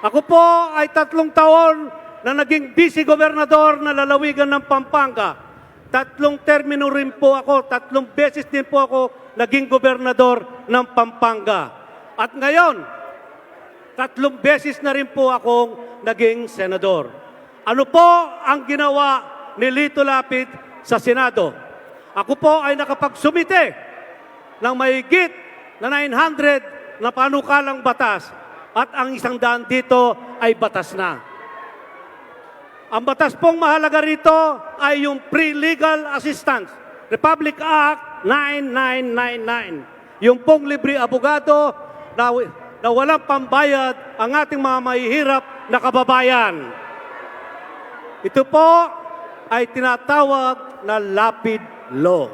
Ako po ay tatlong taon na naging vice-gobernador na lalawigan ng Pampanga. Tatlong termino rin po ako, tatlong beses din po ako naging gobernador ng Pampanga. At ngayon, tatlong beses na rin po akong naging senador. Ano po ang ginawa ni Lito Lapid sa Senado? Ako po ay nakapagsumite ng mahigit na 900 na panukalang batas at ang isang daan dito ay batas na. Ang batas pong mahalaga rito ay yung pre-legal assistance, Republic Act 9999. Yung pong libre abogado na, na walang pambayad ang ating mga mahihirap na kababayan. Ito po ay tinatawag na Lapid Law.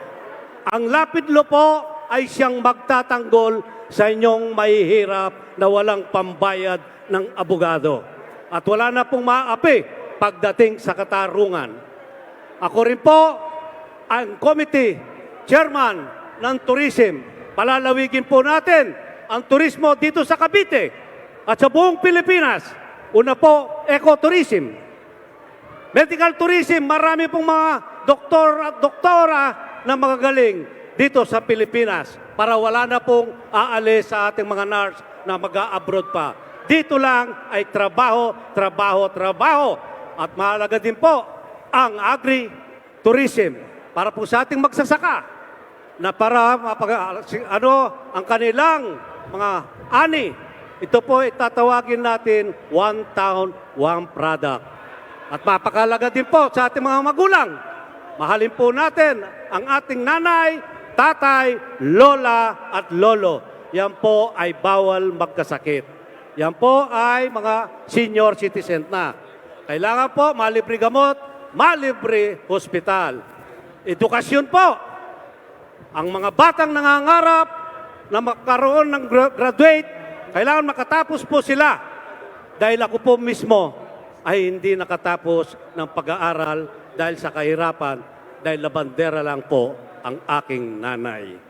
Ang Lapid Law po ay siyang magtatanggol sa inyong mahihirap na walang pambayad ng abogado. At wala na pong maapi pagdating sa katarungan. Ako rin po ang committee chairman ng tourism. Palalawigin po natin ang turismo dito sa Cavite at sa buong Pilipinas. Una po, ecotourism. Medical tourism, marami pong mga doktor at doktora na magagaling dito sa Pilipinas para wala na pong aalis sa ating mga nurse na mag-abroad pa. Dito lang ay trabaho, trabaho, trabaho. At mahalaga din po ang agri-tourism para po sa ating magsasaka na para mapag, ano ang kanilang mga ani. Ito po itatawagin natin one town, one product. At mapakalaga din po sa ating mga magulang. Mahalin po natin ang ating nanay, tatay, lola at lolo. Yan po ay bawal magkasakit. Yan po ay mga senior citizen na. Kailangan po malibre gamot, malibre hospital. Edukasyon po. Ang mga batang nangangarap na magkaroon ng gra- graduate, kailangan makatapos po sila. Dahil ako po mismo ay hindi nakatapos ng pag-aaral dahil sa kahirapan, dahil labandera lang po ang aking nanay.